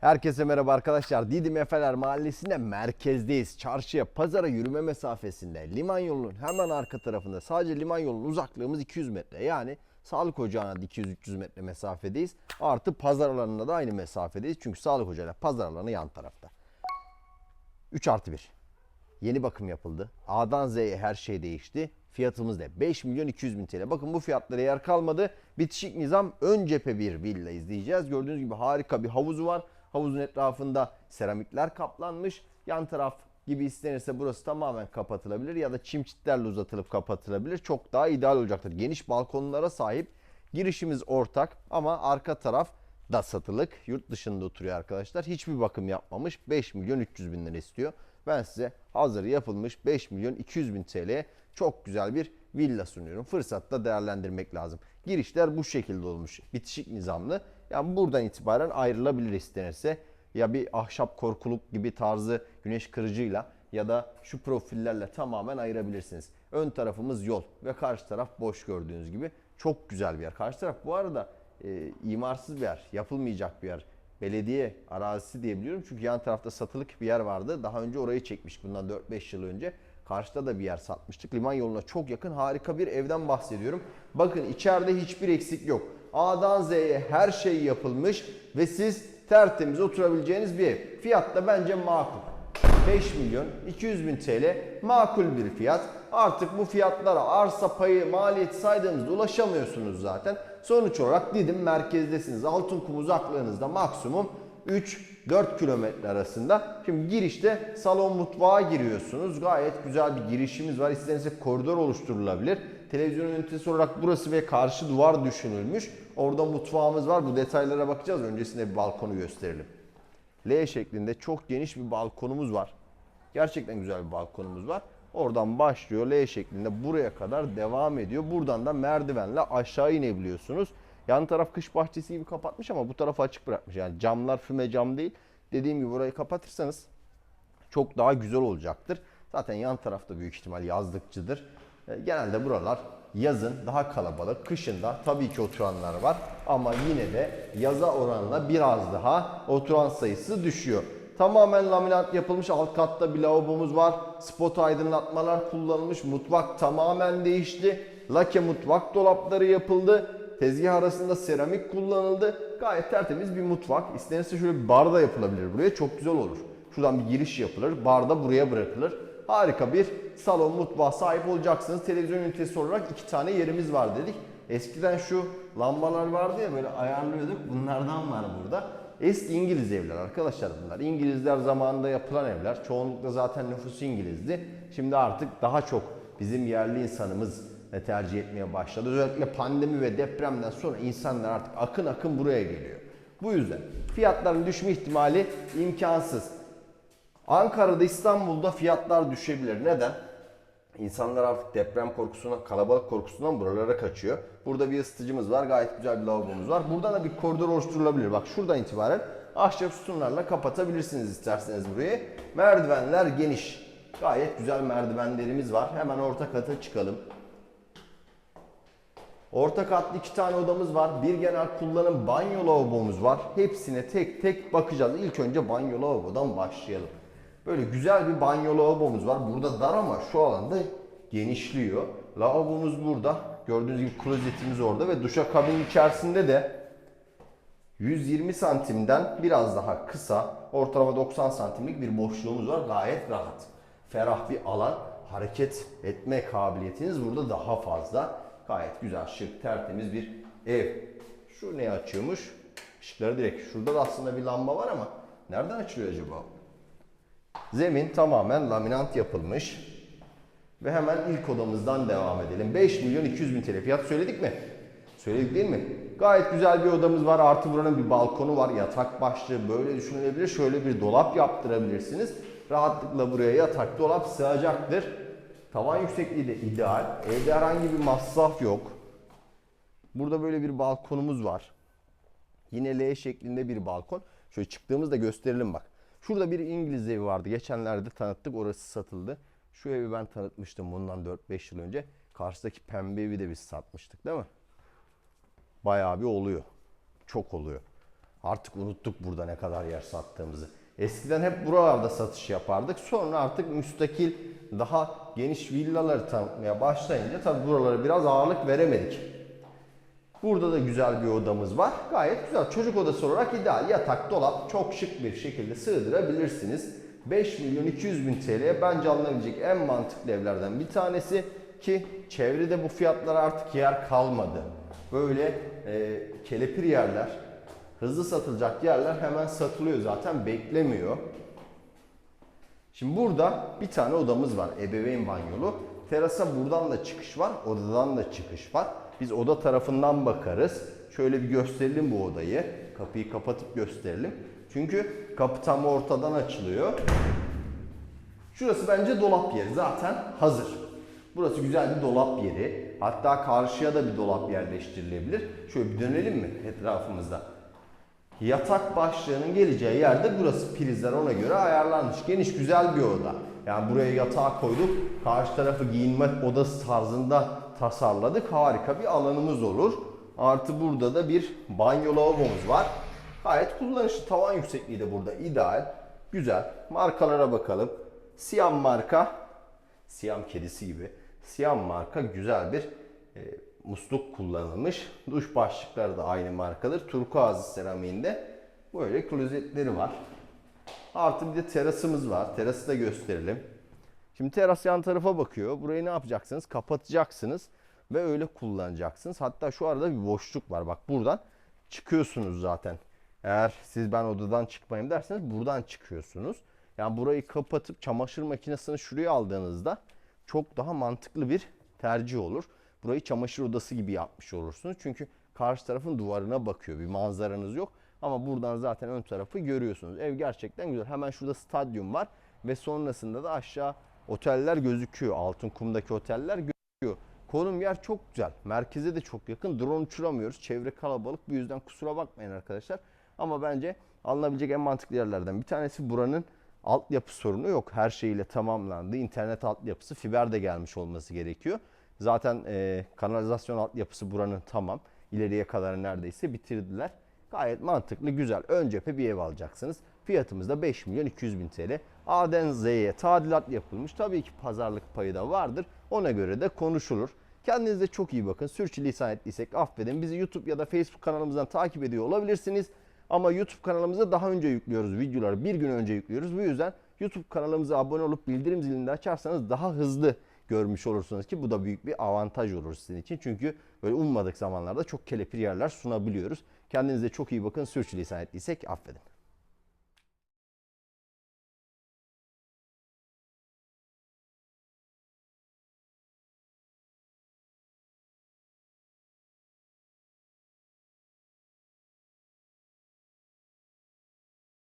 Herkese merhaba arkadaşlar. Didim Efeler Mahallesi'nde merkezdeyiz. Çarşıya, pazara yürüme mesafesinde. Liman yolunun hemen arka tarafında. Sadece liman yolunun uzaklığımız 200 metre. Yani sağlık ocağına da 200-300 metre mesafedeyiz. Artı pazar alanına da aynı mesafedeyiz. Çünkü sağlık ocağıyla pazar alanı yan tarafta. 3 artı 1. Yeni bakım yapıldı. A'dan Z'ye her şey değişti. Fiyatımız ne? 5 milyon 200 bin TL. Bakın bu fiyatlara yer kalmadı. Bitişik nizam ön cephe bir villa izleyeceğiz. Gördüğünüz gibi harika bir havuzu var. Havuzun etrafında seramikler kaplanmış. Yan taraf gibi istenirse burası tamamen kapatılabilir ya da çim çitlerle uzatılıp kapatılabilir. Çok daha ideal olacaktır. Geniş balkonlara sahip. Girişimiz ortak ama arka taraf da satılık. Yurt dışında oturuyor arkadaşlar. Hiçbir bakım yapmamış. 5 milyon 300 bin lira istiyor. Ben size hazır yapılmış 5 milyon 200 bin TL'ye çok güzel bir villa sunuyorum. Fırsatta değerlendirmek lazım. Girişler bu şekilde olmuş. Bitişik nizamlı. Yani buradan itibaren ayrılabilir istenirse. Ya bir ahşap korkuluk gibi tarzı güneş kırıcıyla ya da şu profillerle tamamen ayırabilirsiniz. Ön tarafımız yol ve karşı taraf boş gördüğünüz gibi. Çok güzel bir yer. Karşı taraf bu arada e, imarsız bir yer. Yapılmayacak bir yer. Belediye arazisi diyebiliyorum. Çünkü yan tarafta satılık bir yer vardı. Daha önce orayı çekmiş bundan 4-5 yıl önce. Karşıda da bir yer satmıştık. Liman yoluna çok yakın harika bir evden bahsediyorum. Bakın içeride hiçbir eksik yok. A'dan Z'ye her şey yapılmış ve siz tertemiz oturabileceğiniz bir ev. Fiyat da bence makul. 5 milyon 200 bin TL makul bir fiyat. Artık bu fiyatlara arsa payı maliyeti saydığınızda ulaşamıyorsunuz zaten. Sonuç olarak Didim merkezdesiniz. Altınkum uzaklığınızda maksimum 3-4 kilometre arasında. Şimdi girişte salon mutfağa giriyorsunuz. Gayet güzel bir girişimiz var. İsterseniz koridor oluşturulabilir. Televizyon ünitesi olarak burası ve karşı duvar düşünülmüş. Orada mutfağımız var. Bu detaylara bakacağız. Öncesinde bir balkonu gösterelim. L şeklinde çok geniş bir balkonumuz var. Gerçekten güzel bir balkonumuz var. Oradan başlıyor L şeklinde buraya kadar devam ediyor. Buradan da merdivenle aşağı inebiliyorsunuz. Yan taraf kış bahçesi gibi kapatmış ama bu tarafı açık bırakmış. Yani camlar füme cam değil. Dediğim gibi burayı kapatırsanız çok daha güzel olacaktır. Zaten yan tarafta büyük ihtimal yazlıkçıdır. E, Genelde buralar yazın daha kalabalık, kışında tabii ki oturanlar var ama yine de yaza oranla biraz daha oturan sayısı düşüyor. Tamamen laminat yapılmış alt katta bir lavabomuz var. Spot aydınlatmalar kullanılmış. Mutfak tamamen değişti. Lake mutfak dolapları yapıldı. Tezgah arasında seramik kullanıldı. Gayet tertemiz bir mutfak. İstenirse şöyle bir bar da yapılabilir buraya. Çok güzel olur. Şuradan bir giriş yapılır. Bar da buraya bırakılır. Harika bir salon mutfağa sahip olacaksınız. Televizyon ünitesi olarak iki tane yerimiz var dedik. Eskiden şu lambalar vardı ya böyle ayarlıyorduk. Bunlardan var burada. Eski İngiliz evler arkadaşlar bunlar. İngilizler zamanında yapılan evler. Çoğunlukla zaten nüfusu İngilizdi. Şimdi artık daha çok bizim yerli insanımız tercih etmeye başladı. Özellikle pandemi ve depremden sonra insanlar artık akın akın buraya geliyor. Bu yüzden fiyatların düşme ihtimali imkansız. Ankara'da, İstanbul'da fiyatlar düşebilir. Neden? İnsanlar artık deprem korkusundan, kalabalık korkusundan buralara kaçıyor. Burada bir ısıtıcımız var, gayet güzel bir lavabomuz var. Buradan da bir koridor oluşturulabilir. Bak şuradan itibaren ahşap sütunlarla kapatabilirsiniz isterseniz burayı. Merdivenler geniş. Gayet güzel merdivenlerimiz var. Hemen orta kata çıkalım. Orta katlı iki tane odamız var. Bir genel kullanım banyo lavabomuz var. Hepsine tek tek bakacağız. İlk önce banyo lavabodan başlayalım. Böyle güzel bir banyo lavabomuz var. Burada dar ama şu alanda genişliyor. Lavabomuz burada. Gördüğünüz gibi klozetimiz orada ve duşakabin içerisinde de 120 santimden biraz daha kısa, ortalama 90 santimlik bir boşluğumuz var. Gayet rahat. Ferah bir alan. Hareket etme kabiliyetiniz burada daha fazla. Gayet güzel, şık, tertemiz bir ev. Şu ne açıyormuş? Işıkları direkt. Şurada da aslında bir lamba var ama nereden açılıyor acaba? Zemin tamamen laminant yapılmış. Ve hemen ilk odamızdan devam edelim. 5 milyon 200 bin TL fiyat söyledik mi? Söyledik değil mi? Gayet güzel bir odamız var. Artı buranın bir balkonu var. Yatak başlığı böyle düşünülebilir. Şöyle bir dolap yaptırabilirsiniz. Rahatlıkla buraya yatak, dolap sığacaktır. Tavan yüksekliği de ideal. Evde herhangi bir masraf yok. Burada böyle bir balkonumuz var. Yine L şeklinde bir balkon. Şöyle çıktığımızda gösterelim bak. Şurada bir İngiliz evi vardı. Geçenlerde tanıttık. Orası satıldı. Şu evi ben tanıtmıştım bundan 4-5 yıl önce. Karşıdaki pembe evi de biz satmıştık değil mi? Bayağı bir oluyor. Çok oluyor. Artık unuttuk burada ne kadar yer sattığımızı. Eskiden hep buralarda satış yapardık. Sonra artık müstakil daha geniş villaları tanıtmaya başlayınca tabii buralara biraz ağırlık veremedik. Burada da güzel bir odamız var. Gayet güzel. Çocuk odası olarak ideal. Yatak, dolap çok şık bir şekilde sığdırabilirsiniz. 5 milyon 200 bin TL'ye bence alınabilecek en mantıklı evlerden bir tanesi ki çevrede bu fiyatlara artık yer kalmadı. Böyle e, kelepir yerler, hızlı satılacak yerler hemen satılıyor zaten beklemiyor. Şimdi burada bir tane odamız var ebeveyn banyolu. Terasa buradan da çıkış var, odadan da çıkış var. Biz oda tarafından bakarız. Şöyle bir gösterelim bu odayı. Kapıyı kapatıp gösterelim. Çünkü kapı tam ortadan açılıyor. Şurası bence dolap yeri. Zaten hazır. Burası güzel bir dolap yeri. Hatta karşıya da bir dolap yerleştirilebilir. Şöyle bir dönelim mi etrafımızda? Yatak başlığının geleceği yerde burası prizler ona göre ayarlanmış. Geniş güzel bir oda. Yani buraya yatağı koyduk. Karşı tarafı giyinme odası tarzında tasarladık. Harika bir alanımız olur. Artı burada da bir banyo lavabomuz var. Gayet kullanışlı. Tavan yüksekliği de burada ideal. Güzel. Markalara bakalım. Siam marka. Siam kedisi gibi. Siam marka güzel bir e, musluk kullanılmış. Duş başlıkları da aynı markadır. Turkuaz seramiğinde böyle klozetleri var. Artı bir de terasımız var. Terası da gösterelim. Şimdi teras yan tarafa bakıyor. Burayı ne yapacaksınız? Kapatacaksınız ve öyle kullanacaksınız. Hatta şu arada bir boşluk var. Bak buradan çıkıyorsunuz zaten. Eğer siz ben odadan çıkmayayım derseniz buradan çıkıyorsunuz. Yani burayı kapatıp çamaşır makinesini şuraya aldığınızda çok daha mantıklı bir tercih olur. Burayı çamaşır odası gibi yapmış olursunuz. Çünkü karşı tarafın duvarına bakıyor. Bir manzaranız yok. Ama buradan zaten ön tarafı görüyorsunuz. Ev gerçekten güzel. Hemen şurada stadyum var. Ve sonrasında da aşağı oteller gözüküyor. Altınkum'daki oteller gözüküyor. Konum yer çok güzel. Merkeze de çok yakın. Drone uçuramıyoruz. Çevre kalabalık. Bu yüzden kusura bakmayın arkadaşlar. Ama bence alınabilecek en mantıklı yerlerden bir tanesi buranın altyapı sorunu yok. Her şeyiyle tamamlandı. İnternet altyapısı fiber de gelmiş olması gerekiyor. Zaten e, kanalizasyon altyapısı buranın tamam. İleriye kadar neredeyse bitirdiler. Gayet mantıklı, güzel. Ön cephe bir ev alacaksınız. Fiyatımız da 5 milyon 200 bin TL. A'den Z'ye tadilat yapılmış. Tabii ki pazarlık payı da vardır. Ona göre de konuşulur. Kendinize çok iyi bakın. Sürçülisan ettiysek affedin. Bizi YouTube ya da Facebook kanalımızdan takip ediyor olabilirsiniz. Ama YouTube kanalımıza daha önce yüklüyoruz videoları. Bir gün önce yüklüyoruz. Bu yüzden YouTube kanalımıza abone olup bildirim zilini de açarsanız daha hızlı görmüş olursunuz ki bu da büyük bir avantaj olur sizin için. Çünkü böyle ummadık zamanlarda çok kelepir yerler sunabiliyoruz. Kendinize çok iyi bakın. Sürçülisan ettiysek affedin.